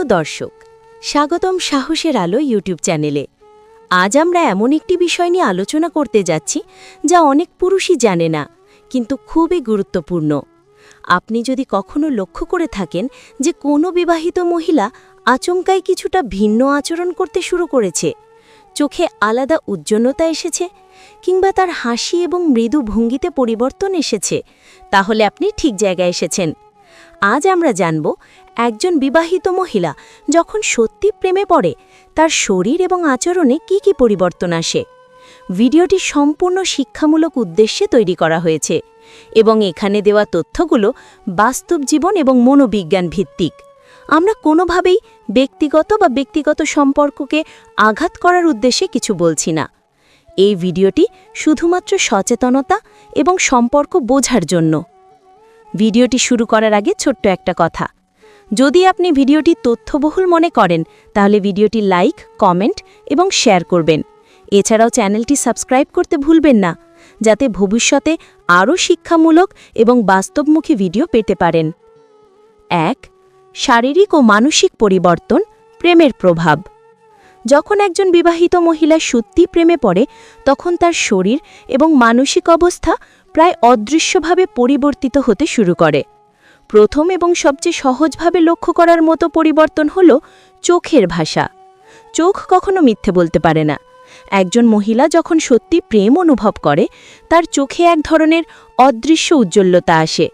প্রিয় দর্শক, স্বাগতম সাহসের আলো ইউটিউব চ্যানেলে। আজ আমরা এমন একটি বিষয় নিয়ে আলোচনা করতে যাচ্ছি যা অনেক পুরুষই জানে না, কিন্তু খুবই গুরুত্বপূর্ণ। আপনি যদি কখনো লক্ষ্য করে থাকেন যে কোনো বিবাহিত মহিলা আচমকাই কিছুটা ভিন্ন আচরণ করতে শুরু করেছে, চোখে আলাদা উজ্জ্বলতা এসেছে, কিংবা তার হাসি এবং মৃদু ভঙ্গিতে পরিবর্তন এসেছে, তাহলে আপনি ঠিক জায়গায় এসেছেন। আজ আমরা জানব একজন বিবাহিত মহিলা যখন সত্যি প্রেমে পড়ে, তার শরীর এবং আচরণে কি কি পরিবর্তন আসে। ভিডিওটি সম্পূর্ণ শিক্ষামূলক উদ্দেশ্যে তৈরি করা হয়েছে এবং এখানে দেওয়া তথ্যগুলো বাস্তব জীবন এবং মনোবিজ্ঞান ভিত্তিক। আমরা কোনোভাবেই ব্যক্তিগত বা ব্যক্তিগত সম্পর্ককে আঘাত করার উদ্দেশ্যে কিছু বলছি না। এই ভিডিওটি শুধুমাত্র সচেতনতা এবং সম্পর্ক বোঝার জন্য। ভিডিওটি শুরু করার আগে ছোট্ট একটা কথা। যদি আপনি ভিডিওটি তথ্যবহুল মনে করেন, তাহলে ভিডিওটি লাইক, কমেন্ট এবং শেয়ার করবেন। এছাড়াও চ্যানেলটি সাবস্ক্রাইব করতে ভুলবেন না, যাতে ভবিষ্যতে আরও শিক্ষামূলক এবং বাস্তবমুখী ভিডিও পেতে পারেন। এক, শারীরিক ও মানসিক পরিবর্তন, প্রেমের প্রভাব। যখন একজন বিবাহিত মহিলা সত্যি প্রেমে পড়ে, তখন তার শরীর এবং মানসিক অবস্থা প্রায় অদৃশ্যভাবে পরিবর্তিত হতে শুরু করে। প্রথম এবং সবচেয়ে সহজভাবে লক্ষ্য করার মতো পরিবর্তন হল চোখের ভাষা। চোখ কখনো মিথ্যে বলতে পারে না। একজন মহিলা যখন সত্যি প্রেম অনুভব করে, তার চোখে এক ধরনের অদৃশ্য উজ্জ্বলতা আসে।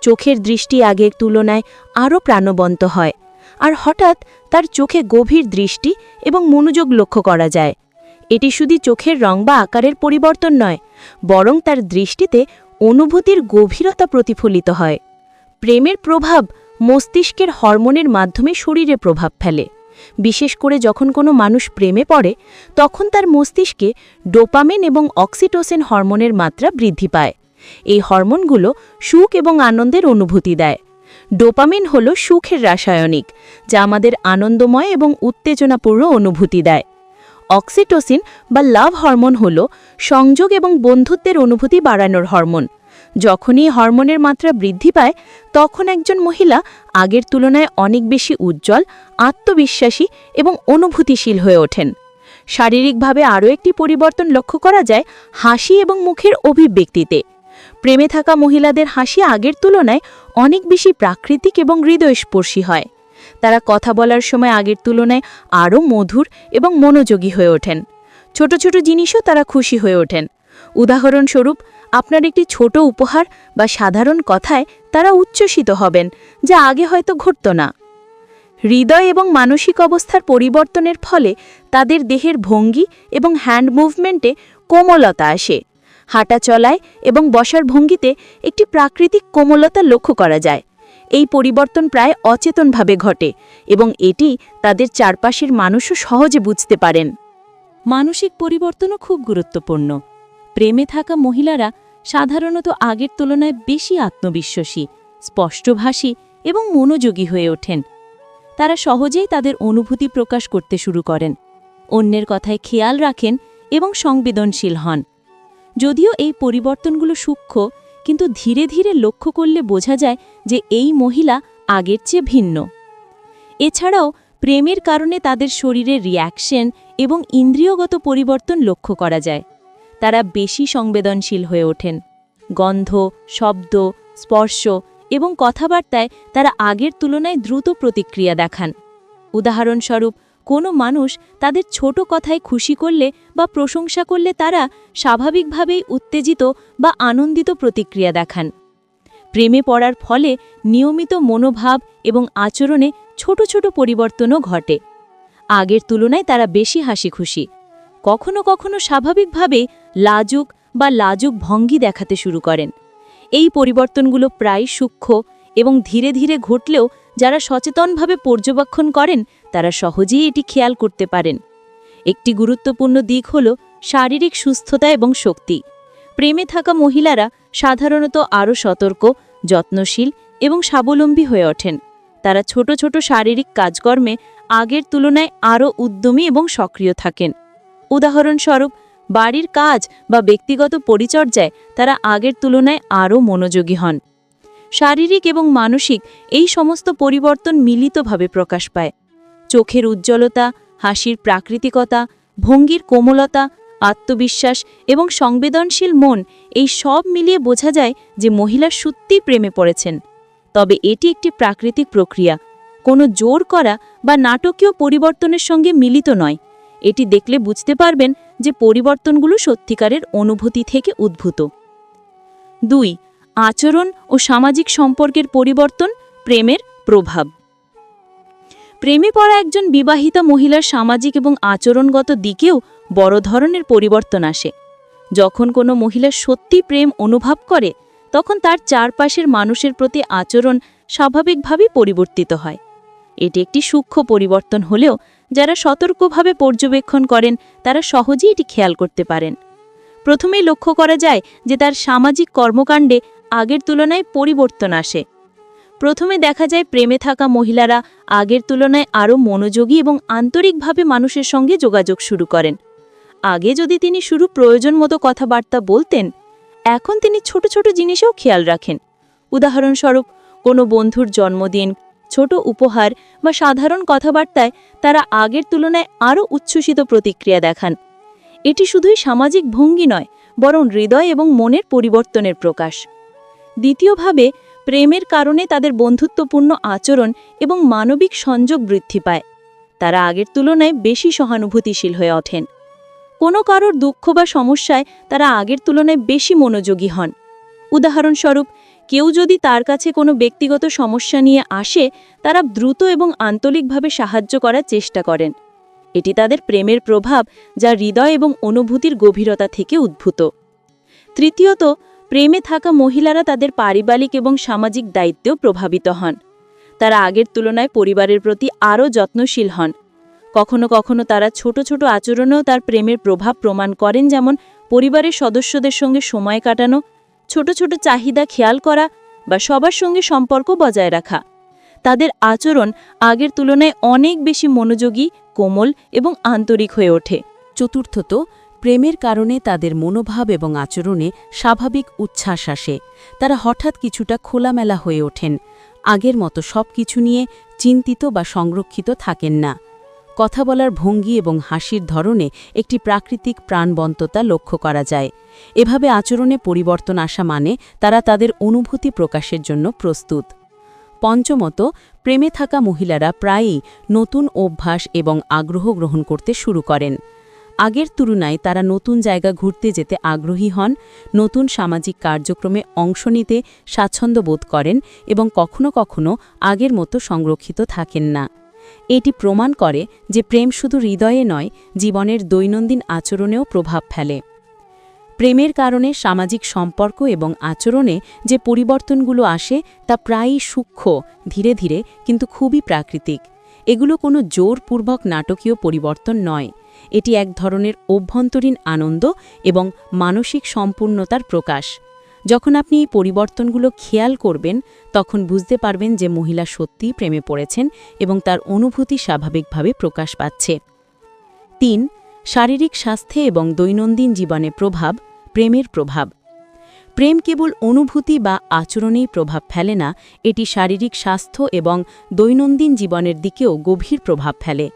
চোখের দৃষ্টি আগের তুলনায় আরও প্রাণবন্ত হয়। আর হঠাৎ তার চোখে গভীর দৃষ্টি এবং মনোযোগ লক্ষ্য করা যায়। এটি শুধু চোখের রং বা আকারের পরিবর্তন নয়, বরং তার দৃষ্টিতে অনুভূতির গভীরতা প্রতিফলিত হয়। প্রেমের প্রভাব মস্তিষ্কের হরমোনের মাধ্যমে শরীরে প্রভাব ফেলে। বিশেষ করে যখন কোনো মানুষ প্রেমে পড়ে, তখন তার মস্তিষ্কে ডোপামেন এবং অক্সিটোসেন হরমোনের মাত্রা বৃদ্ধি পায়। এই হরমোনগুলো সুখ এবং আনন্দের অনুভূতি দেয়। ডোপামিন হল সুখের রাসায়নিক, যা আমাদের আনন্দময় এবং উত্তেজনাপূর্ণ অনুভূতি দেয়। অক্সিটোসিন বা লাভ হরমোন হল সংযোগ এবং বন্ধুত্বের অনুভূতি বাড়ানোর হরমোন। যখনই হরমোনের মাত্রা বৃদ্ধি পায়, তখন একজন মহিলা আগের তুলনায় অনেক বেশি উজ্জ্বল, আত্মবিশ্বাসী এবং অনুভূতিশীল হয়ে ওঠেন। শারীরিকভাবে আরও একটি পরিবর্তন লক্ষ্য করা যায় হাসি এবং মুখের অভিব্যক্তিতে। প্রেমে থাকা মহিলাদের হাসি আগের তুলনায় অনেক বেশি প্রাকৃতিক এবং হৃদয়স্পর্শী হয়। তারা কথা বলার সময় আগের তুলনায় আরও মধুর এবং মনোযোগী হয়ে ওঠেন। ছোট ছোট জিনিসও তারা খুশি হয়ে ওঠেন। উদাহরণস্বরূপ, আপনার একটি ছোট উপহার বা সাধারণ কথায় তারা উচ্ছ্বসিত হবেন, যা আগে হয়তো ঘটত না। হৃদয় এবং মানসিক অবস্থার পরিবর্তনের ফলে তাদের দেহের ভঙ্গি এবং হ্যান্ড মুভমেন্টে কোমলতা আসে। হাঁটা চলায় এবং বসার ভঙ্গিতে একটি প্রাকৃতিক কোমলতা লক্ষ্য করা যায়। এই পরিবর্তন প্রায় অচেতনভাবে ঘটে এবং এটি তাদের চারপাশের মানুষও সহজে বুঝতে পারেন। মানসিক পরিবর্তনও খুব গুরুত্বপূর্ণ। প্রেমে থাকা মহিলারা সাধারণত আগের তুলনায় বেশি আত্মবিশ্বাসী, স্পষ্টভাষী এবং মনোযোগী হয়ে ওঠেন। তারা সহজেই তাদের অনুভূতি প্রকাশ করতে শুরু করেন, অন্যের কথায় খেয়াল রাখেন এবং সংবেদনশীল হন। যদিও এই পরিবর্তনগুলো সূক্ষ্ম কিন্তু ধীরে ধীরে লক্ষ্য করলে বোঝা যায় যে এই মহিলা আগের চেয়ে ভিন্ন। এছাড়াও প্রেমের কারণে তাদের শরীরের রিয়াকশন এবং ইন্দ্রিয়গত পরিবর্তন লক্ষ্য করা যায়। তারা বেশি সংবেদনশীল হয়ে ওঠেন। গন্ধ, শব্দ, স্পর্শ এবং কথাবার্তায় তারা আগের তুলনায় দ্রুত প্রতিক্রিয়া দেখান। উদাহরণস্বরূপ কোনো মানুষ তাদের ছোট কথায় খুশি করলে বা প্রশংসা করলে তারা স্বাভাবিকভাবেই উত্তেজিত বা আনন্দিত প্রতিক্রিয়া দেখান। প্রেমে পড়ার ফলে নিয়মিত মনোভাব এবং আচরণে ছোট ছোট পরিবর্তনও ঘটে। আগের তুলনায় তারা বেশি হাসি খুশি। কখনো কখনো স্বাভাবিকভাবে লাজুক বা লাজুক ভঙ্গি দেখাতে শুরু করেন। এই পরিবর্তনগুলো প্রায় সূক্ষ্ম এবং ধীরে ধীরে ঘটলেও যারা সচেতনভাবে পর্যবেক্ষণ করেন তারা সহজেই এটি খেয়াল করতে পারেন। একটি গুরুত্বপূর্ণ দিক হল শারীরিক সুস্থতা এবং শক্তি। প্রেমে থাকা মহিলারা সাধারণত আরও সতর্ক, যত্নশীল এবং স্বাবলম্বী হয়ে ওঠেন। তারা ছোট ছোট শারীরিক কাজকর্মে আগের তুলনায় আরও উদ্যমী এবং সক্রিয় থাকেন। উদাহরণস্বরূপ, বাড়ির কাজ বা ব্যক্তিগত পরিচর্যায় তারা আগের তুলনায় আরও মনোযোগী হন। শারীরিক এবং মানসিক এই সমস্ত পরিবর্তন মিলিতভাবে প্রকাশ পায়। চোখের উজ্জ্বলতা, হাসির প্রাকৃতিকতা, ভঙ্গির কোমলতা, আত্মবিশ্বাস এবং সংবেদনশীল মন এই সব মিলিয়ে বোঝা যায় যে মহিলা সত্যিই প্রেমে পড়েছেন। তবে এটি একটি প্রাকৃতিক প্রক্রিয়া। কোনো জোর করা বা নাটকীয় পরিবর্তনের সঙ্গে মিলিত নয়। এটি দেখলে বুঝতে পারবেন যে পরিবর্তনগুলো সত্যিকারের অনুভূতি থেকে উদ্ভূত। দুই, আচরণ ও সামাজিক সম্পর্কের পরিবর্তন প্রেমের প্রভাব। প্রেমে পড়া একজন বিবাহিতা মহিলার সামাজিক এবং আচরণগত দিকেও বড় ধরনের পরিবর্তন আসে। যখন কোনো মহিলা সত্যি প্রেম অনুভব করে, তখন তার চারপাশের মানুষের প্রতি আচরণ স্বাভাবিকভাবেই পরিবর্তিত হয়। এটি একটি সূক্ষ্ম পরিবর্তন হলেও যারা সতর্কভাবে পর্যবেক্ষণ করেন, তারা সহজেই এটি খেয়াল করতে পারেন। প্রথমেই লক্ষ্য করা যায় যে তার সামাজিক কর্মকাণ্ডে আগের তুলনায় পরিবর্তন আসে। প্রথমে দেখা যায় প্রেমে থাকা মহিলারা, আগের তুলনায় আরও মনোযোগী এবং আন্তরিকভাবে মানুষের সঙ্গে যোগাযোগ শুরু করেন। আগে যদি তিনি শুরু প্রয়োজন মতো কথাবার্তা বলতেন, এখন তিনি ছোট ছোট জিনিসেও খেয়াল রাখেন। উদাহরণস্বরূপ, কোনো বন্ধুর জন্মদিন, ছোট উপহার বা সাধারণ কথাবার্তায় তারা আগের তুলনায় আরও উচ্ছ্বসিত প্রতিক্রিয়া দেখান। এটি শুধুই সামাজিক ভঙ্গি নয়, বরং হৃদয় এবং মনের পরিবর্তনের প্রকাশ। দ্বিতীয়ভাবে প্রেমের কারণে তাদের বন্ধুত্বপূর্ণ আচরণ এবং মানবিক সংযোগ বৃদ্ধি পায়। তারা আগের তুলনায় বেশি সহানুভূতিশীল হয়ে ওঠেন। কোনো কারোর দুঃখ বা সমস্যায় তারা আগের তুলনায় বেশি মনোযোগী হন। উদাহরণস্বরূপ, কেউ যদি তার কাছে কোনো ব্যক্তিগত সমস্যা নিয়ে আসে, তারা দ্রুত এবং আন্তরিকভাবে সাহায্য করার চেষ্টা করেন। এটি তাদের প্রেমের প্রভাব যা হৃদয় এবং অনুভূতির গভীরতা থেকে উদ্ভূত। তৃতীয়ত প্রেমে থাকা মহিলারা তাদের পারিবারিক এবং সামাজিক দায়িত্বেও প্রভাবিত হন। তারা আগের তুলনায় পরিবারের প্রতি আরও যত্নশীল হন। কখনো কখনো তারা ছোট ছোট আচরণেও তার প্রেমের প্রভাব প্রমাণ করেন, যেমন পরিবারের সদস্যদের সঙ্গে সময় কাটানো, ছোট ছোট চাহিদা খেয়াল করা বা সবার সঙ্গে সম্পর্ক বজায় রাখা। তাদের আচরণ আগের তুলনায় অনেক বেশি মনোযোগী, কোমল এবং আন্তরিক হয়ে ওঠে। চতুর্থত প্রেমের কারণে তাদের মনোভাব এবং আচরণে স্বাভাবিক উচ্ছ্বাস আসে। তারা হঠাৎ কিছুটা খোলামেলা হয়ে ওঠেন। আগের মতো সব কিছু নিয়ে চিন্তিত বা সংরক্ষিত থাকেন না। কথা বলার ভঙ্গি এবং হাসির ধরনে একটি প্রাকৃতিক প্রাণবন্ততা লক্ষ্য করা যায়। এভাবে আচরণে পরিবর্তন আসা মানে তারা তাদের অনুভূতি প্রকাশের জন্য প্রস্তুত। পঞ্চমত, প্রেমে থাকা মহিলারা প্রায়ই নতুন অভ্যাস এবং আগ্রহ গ্রহণ করতে শুরু করেন। আগের তুলনায় তারা নতুন জায়গা ঘুরতে যেতে আগ্রহী হন, নতুন সামাজিক কার্যক্রমে অংশ নিতে স্বাচ্ছন্দ্য বোধ করেন এবং কখনো কখনো আগের মতো সংরক্ষিত থাকেন না। এটি প্রমাণ করে যে প্রেম শুধু হৃদয়ে নয়, জীবনের দৈনন্দিন আচরণেও প্রভাব ফেলে। প্রেমের কারণে সামাজিক সম্পর্ক এবং আচরণে যে পরিবর্তনগুলো আসে তা প্রায়ই সূক্ষ্ম, ধীরে ধীরে কিন্তু খুবই প্রাকৃতিক। এগুলো কোনো জোরপূর্বক নাটকীয় পরিবর্তন নয়। এটি এক ধরনের অভ্যন্তরীণ আনন্দ এবং মানসিক সম্পূর্ণতার প্রকাশ। যখন আপনি এই পরিবর্তনগুলো খেয়াল করবেন, তখন বুঝতে পারবেন যে মহিলা সত্যিই প্রেমে পড়েছেন এবং তার অনুভূতি স্বাভাবিকভাবে প্রকাশ পাচ্ছে। তিন, শারীরিক স্বাস্থ্যে এবং দৈনন্দিন জীবনে প্রভাব, প্রেমের প্রভাব। প্রেম কেবল অনুভূতি বা আচরণেই প্রভাব ফেলে না, এটি শারীরিক স্বাস্থ্য এবং দৈনন্দিন জীবনের দিকেও গভীর প্রভাব ফেলে।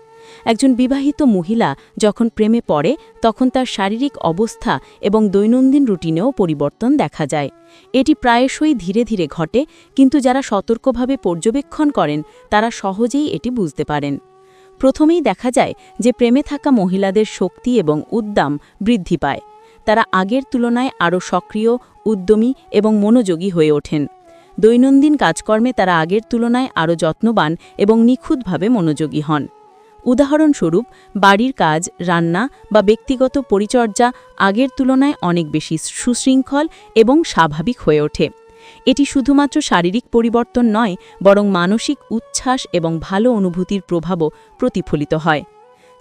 একজন বিবাহিত মহিলা যখন প্রেমে পড়ে, তখন তার শারীরিক অবস্থা এবং দৈনন্দিন রুটিনেও পরিবর্তন দেখা যায়। এটি প্রায়শই ধীরে ধীরে ঘটে, কিন্তু যারা সতর্কভাবে পর্যবেক্ষণ করেন, তারা সহজেই এটি বুঝতে পারেন। প্রথমেই দেখা যায় যে প্রেমে থাকা মহিলাদের শক্তি এবং উদ্দাম বৃদ্ধি পায়। তারা আগের তুলনায় আরও সক্রিয়, উদ্যমী এবং মনোযোগী হয়ে ওঠেন। দৈনন্দিন কাজকর্মে তারা আগের তুলনায় আরও যত্নবান এবং নিখুঁতভাবে মনোযোগী হন। উদাহরণস্বরূপ, বাড়ির কাজ, রান্না বা ব্যক্তিগত পরিচর্যা আগের তুলনায় অনেক বেশি সুশৃঙ্খল এবং স্বাভাবিক হয়ে ওঠে। এটি শুধুমাত্র শারীরিক পরিবর্তন নয়, বরং মানসিক উচ্ছ্বাস এবং ভালো অনুভূতির প্রভাবও প্রতিফলিত হয়।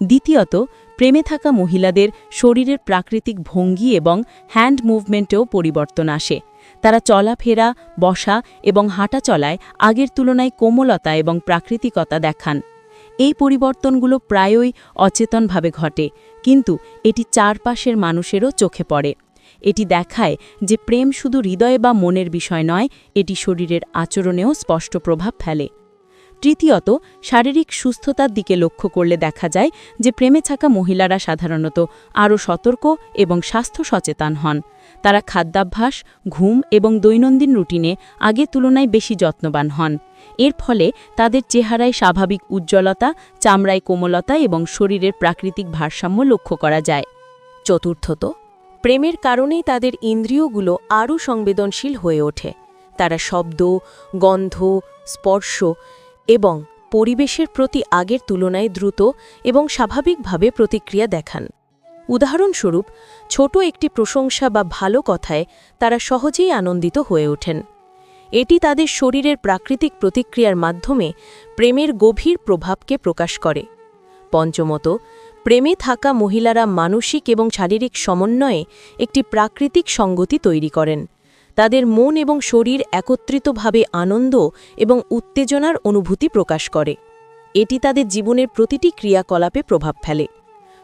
দ্বিতীয়ত, প্রেমে থাকা মহিলাদের শরীরের প্রাকৃতিক ভঙ্গি এবং হ্যান্ড মুভমেন্টেও পরিবর্তন আসে। তারা চলাফেরা, বসা এবং হাঁটা চলায় আগের তুলনায় কোমলতা এবং প্রাকৃতিকতা দেখান। এই পরিবর্তনগুলো প্রায়ই অচেতনভাবে ঘটে, কিন্তু এটি চারপাশের মানুষেরও চোখে পড়ে। এটি দেখায় যে প্রেম শুধু হৃদয়ে বা মনের বিষয় নয়, এটি শরীরের আচরণেও স্পষ্ট প্রভাব ফেলে। তৃতীয়ত, শারীরিক সুস্থতার দিকে লক্ষ্য করলে দেখা যায় যে প্রেমে থাকা মহিলারা সাধারণত আরও সতর্ক এবং স্বাস্থ্য সচেতন হন। তারা খাদ্যাভ্যাস, ঘুম এবং দৈনন্দিন রুটিনে আগের তুলনায় বেশি যত্নবান হন। এর ফলে তাদের চেহারায় স্বাভাবিক উজ্জ্বলতা, চামড়ায় কোমলতা এবং শরীরের প্রাকৃতিক ভারসাম্য লক্ষ্য করা যায়। চতুর্থত, প্রেমের কারণেই তাদের ইন্দ্রিয়গুলো আরও সংবেদনশীল হয়ে ওঠে। তারা শব্দ, গন্ধ, স্পর্শ এবং পরিবেশের প্রতি আগের তুলনায় দ্রুত এবং স্বাভাবিকভাবে প্রতিক্রিয়া দেখান। উদাহরণস্বরূপ, ছোট একটি প্রশংসা বা ভালো কথায় তারা সহজেই আনন্দিত হয়ে ওঠেন। এটি তাদের শরীরের প্রাকৃতিক প্রতিক্রিয়ার মাধ্যমে প্রেমের গভীর প্রভাবকে প্রকাশ করে। পঞ্চমত, প্রেমে থাকা মহিলারা মানসিক এবং শারীরিক সমন্বয়ে একটি প্রাকৃতিক সঙ্গতি তৈরি করেন। তাদের মন এবং শরীর একত্রিতভাবে আনন্দ এবং উত্তেজনার অনুভূতি প্রকাশ করে। এটি তাদের জীবনের প্রতিটি ক্রিয়াকলাপে প্রভাব ফেলে।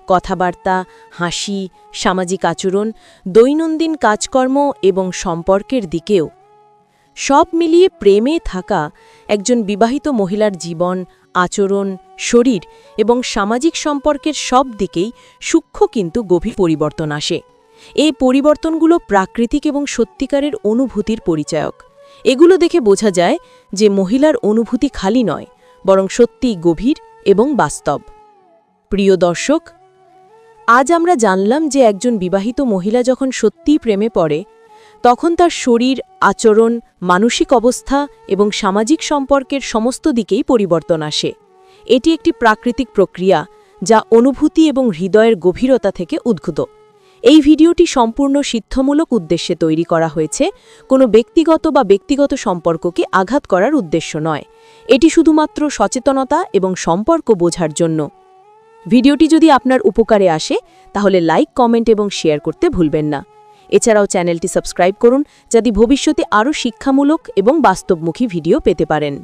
কথাবার্তা, হাসি, সামাজিক আচরণ, দৈনন্দিন কাজকর্ম এবং সম্পর্কের দিকেও সব মিলিয়ে প্রেমে থাকা একজন বিবাহিত মহিলার জীবন, আচরণ, শরীর এবং সামাজিক সম্পর্কের সব দিকেই সূক্ষ্ম কিন্তু গভীর পরিবর্তন আসে। এই পরিবর্তনগুলো প্রাকৃতিক এবং সত্যিকারের অনুভূতির পরিচায়ক। এগুলো দেখে বোঝা যায় যে মহিলার অনুভূতি খালি নয়, বরং সত্যিই গভীর এবং বাস্তব। প্রিয় দর্শক, আজ আমরা জানলাম যে একজন বিবাহিত মহিলা যখন সত্যিই প্রেমে পড়ে তখন তার শরীর, আচরণ, মানসিক অবস্থা এবং সামাজিক সম্পর্কের সমস্ত দিকেই পরিবর্তন আসে। এটি একটি প্রাকৃতিক প্রক্রিয়া যা অনুভূতি এবং হৃদয়ের গভীরতা থেকে উদ্ভূত। এই ভিডিওটি সম্পূর্ণ সিদ্ধমূলক উদ্দেশ্যে তৈরি করা হয়েছে। কোনো ব্যক্তিগত বা ব্যক্তিগত সম্পর্ককে আঘাত করার উদ্দেশ্য নয়। এটি শুধুমাত্র সচেতনতা এবং সম্পর্ক বোঝার জন্য। ভিডিওটি যদি আপনার উপকারে আসে, তাহলে লাইক, কমেন্ট এবং শেয়ার করতে ভুলবেন না। এছাড়াও চ্যানেলটি সাবস্ক্রাইব করুন যাতে ভবিষ্যতে আরও শিক্ষামূলক এবং বাস্তবমুখী ভিডিও পেতে পারেন।